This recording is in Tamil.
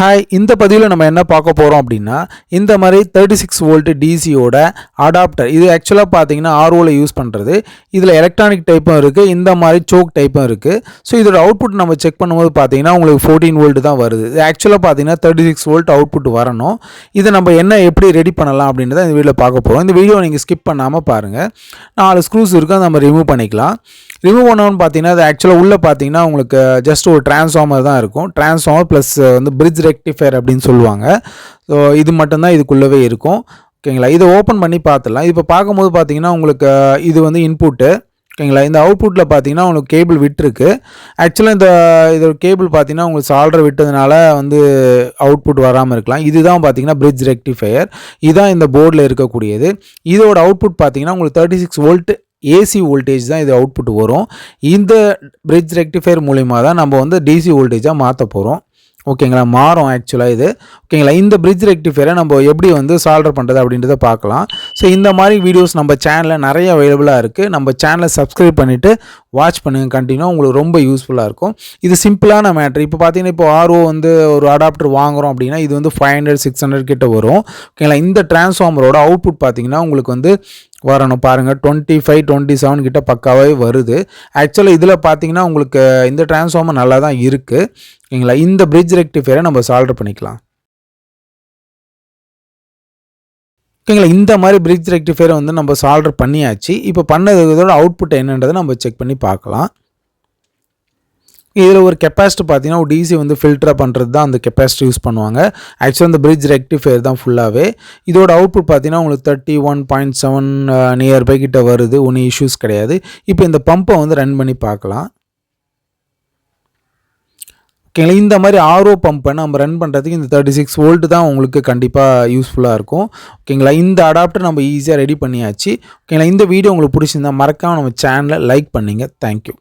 ஹாய் இந்த பதிவில் நம்ம என்ன பார்க்க போகிறோம் அப்படின்னா இந்த மாதிரி தேர்ட்டி சிக்ஸ் வோல்ட்டு டிசியோட அடாப்டர் இது ஆக்சுவலாக பார்த்தீங்கன்னா ஆர்ஓவில் யூஸ் பண்ணுறது இதில் எலக்ட்ரானிக் டைப்பும் இருக்குது இந்த மாதிரி சோக் டைப்பும் இருக்குது ஸோ இதோட அவுட்புட் நம்ம செக் பண்ணும்போது பார்த்தீங்கன்னா உங்களுக்கு ஃபோர்டீன் வோல்ட் தான் வருது. இது ஆக்சுவலாக பார்த்தீங்கன்னா தேர்ட்டி சிக்ஸ் வோல்ட் அவுட்புட் வரணும். இதை நம்ம என்ன எப்படி ரெடி பண்ணலாம் அப்படின்றத இந்த வீடியோவில் பார்க்க போகிறோம் இந்த வீடியோ நீங்கள் ஸ்கிப் பண்ணாமல் பாருங்கள் நாலு ஸ்க்ரூஸ் இருக்குது நம்ம ரிமூவ் பண்ணிக்கலாம். ரிமூவ் பண்ணோன்னு பார்த்தீங்கன்னா அது ஆக்சுவலாக உள்ளே பார்த்தீங்கன்னா உங்களுக்கு uh, ஜஸ்ட் ஒரு டிரான்ஸ்ஃபார்மர் தான் இருக்கும். டிரான்ஸ்ஃபார்மர் ப்ளஸ் uh, வந்து பிரிட்ஜ் ரெக்டிஃபயர் அப்படின்னு சொல்லுவாங்க. ஸோ இது மட்டும்தான் இதுக்குள்ளவே இருக்கும். ஓகேங்களா இதை ஓப்பன் பண்ணி பார்த்துடலாம். இப்போ பார்க்கும்போது பார்த்தீங்கன்னா உங்களுக்கு uh, இது வந்து இன்புட்டு ஓகேங்களா இந்த அவுட்புட்டில் பார்த்தீங்கன்னா உங்களுக்கு கேபிள் விட்டுருக்கு. ஆக்சுவலாக இந்த இது கேபிள் பார்த்தீங்கன்னா உங்களுக்கு சால்ரை விட்டதுனால வந்து அவுட்புட் வராமல் இருக்கலாம். இதுதான் பார்த்தீங்கன்னா பிரிட்ஜ் ரெக்டிஃபையர் இதுதான் இந்த போர்டில் இருக்கக்கூடியது. இதோட அவுட்புட் பார்த்தீங்கன்னா உங்களுக்கு thirty six volt AC voltage தான் இது அவுட்புட் வரும். இந்த பிரிட்ஜ் ரெக்டிஃபையர் மூலிமா தான் நம்ம வந்து டிசி வோல்டேஜாக மாற்ற போகிறோம் ஓகேங்களா மாறும் ஆக்சுவலாக இது. ஓகேங்களா? இந்த பிரிட்ஜ் ரெக்டிஃபையரை நம்ம எப்படி வந்து சால்டர் பண்ணுறது அப்படின்றத பார்க்கலாம். ஸோ இந்த மாதிரி வீடியோஸ் நம்ம சேனலில் நிறைய அவைலபிளாக இருக்குது நம்ம சேனலை சப்ஸ்கிரைப் பண்ணிவிட்டு வாட்ச் பண்ணுங்கள் கண்டினியூ உங்களுக்கு ரொம்ப யூஸ்ஃபுல்லாக இருக்கும். இது சிம்பிளான மேட்ரு இப்போ பார்த்தீங்கன்னா இப்போ ஆர்ஓ வந்து ஒரு அடாப்டர் வாங்குகிறோம் அப்படின்னா இது வந்து ஃபைவ் ஹண்ட்ரட் சிக்ஸ் ஹண்ட்ரட் கிட்ட வரும். ஓகேங்களா? இந்த டிரான்ஸ்ஃபார்மரோட அவுட்புட் பார்த்தீங்கன்னா உங்களுக்கு வந்து வரணும். பாருங்கள் டுவெண்ட்டி ஃபைவ் டுவெண்ட்டி செவன் கிட்ட பக்காவே வருது. ஆக்சுவலாக இதில் பார்த்தீங்கன்னா உங்களுக்கு இந்த டிரான்ஸ்ஃபார்மர் நல்லா தான் இருக்குது ஓகேங்களா? இந்த பிரிட்ஜ் ரெக்டிஃபையரை நம்ம சால்வ் பண்ணிக்கலாம். ஓகேங்களா இந்த மாதிரி பிரிட்ஜ் ரெக்டிஃபையரை வந்து நம்ம சால்டர் பண்ணியாச்சு. இப்போ பண்ணது இதோட அவுட்புட் என்னன்றதை நம்ம செக் பண்ணி பார்க்கலாம். இதில் ஒரு கெப்பாசிட்டி பார்த்தீங்கன்னா ஒரு டிசி வந்து ஃபில்டராக பண்ணுறது தான் அந்த கெப்பாசிட்டி யூஸ் பண்ணுவாங்க. ஆக்சுவலாக அந்த பிரிட்ஜ் ரெக்டிஃபையர் தான் ஃபுல்லாகவே இதோட அவுட்புட் பார்த்தீங்கன்னா உங்களுக்கு thirty one point seven nearby கிட்ட வருது. ஒன்றும் இஷ்யூஸ் கிடையாது. இப்போ இந்த பம்பை வந்து ரன் பண்ணி பார்க்கலாம். ஓகேங்களா இந்த மாதிரி ஆர்ஓ பம்பை நம்ம ரன் பண்ணுறதுக்கு இந்த தேர்ட்டி சிக்ஸ் வோல்ட் தான் உங்களுக்கு கண்டிப்பாக யூஸ்ஃபுல்லாக இருக்கும். ஓகேங்களா இந்த அடாப்டர் நம்ம ஈஸியாக ரெடி பண்ணியாச்சு. ஓகேங்களா இந்த வீடியோ உங்களுக்கு பிடிச்சிருந்தா மறக்காமல் நம்ம சேனலை லைக் பண்ணுங்கள் தேங்க்யூ